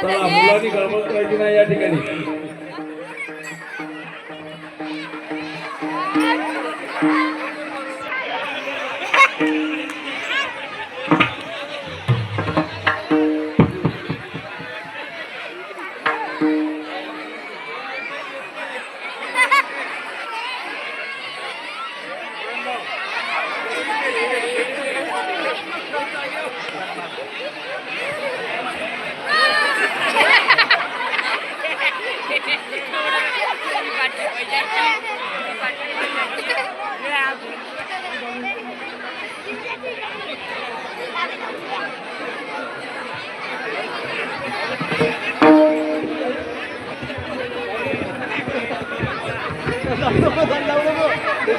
केवढं लढत चला, मुलांनी गडबड करायची नाही या ठिकाणी. बुच्ची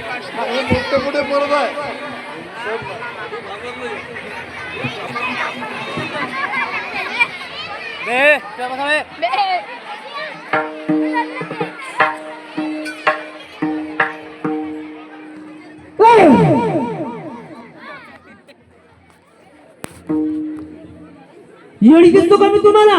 हे मोठं कुठे परत आहे येडी दिसतो का मी तुम्हाला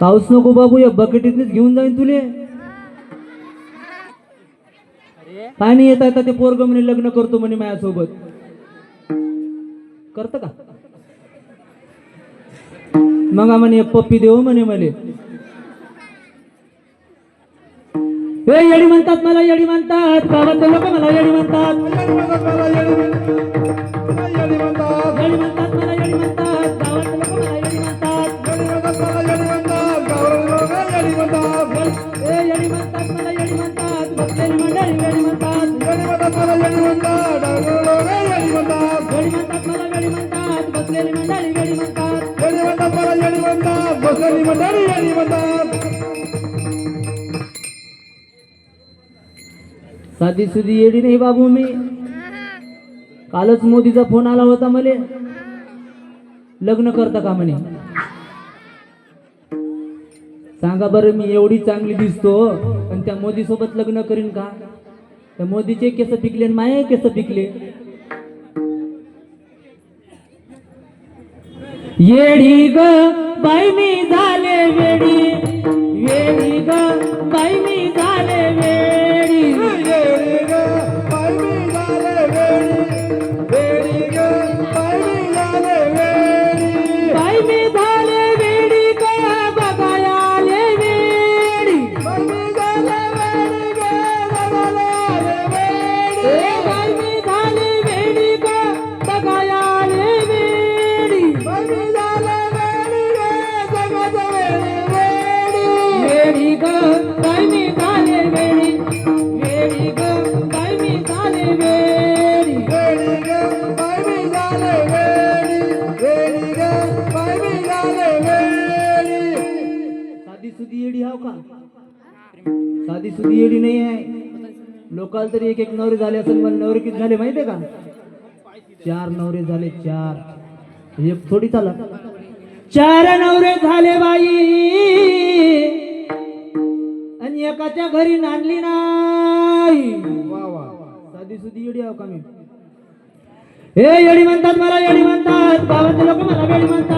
पाऊस नको बाबू या बकेटीतनीच घेऊन जाईन तुले. पाणी येत येता ते पोरग म्हणे लग्न करतो म्हणे माझ्यासोबत. करत का? मग म्हणे पप्पी देऊ म्हणे मले. हे येडी म्हणतात मला येडी म्हणतात गावातले लोक मला येडी म्हणतात लोक मला म्हणतात म्हणतात, बसलेली मंडळी येडी म्हणतात बसलेली मंडळी येडी म्हणतात साधी सुधी येडी नाही बाबू मी. कालच मोदीचा फोन आला होता मले. लग्न करता का म्हणे? सांगा बरं मी एवढी चांगली दिसतो पण त्या मोदी सोबत लग्न करीन का? त्या मोदीचे केस पिकले आणि माये केस पिकले. येडी ग बाई मी झाले वेडी. साधी येडी हाव का? साधी सुधी येडी नाही आहे. लोकाल तरी एक एक नवरे झाले असेल मला नवरे किती झाले माहितीये का? चार नवरे झाले चार. एक थोडी चाला चार नवरे झाले बाई. आणि एकाच्या घरी नांदली नाही. वा वा. साधी सुधी येडी हाव का मी? हे येडी म्हणतात मला येडी म्हणतात. गावातले लोक मला येडी म्हणतात.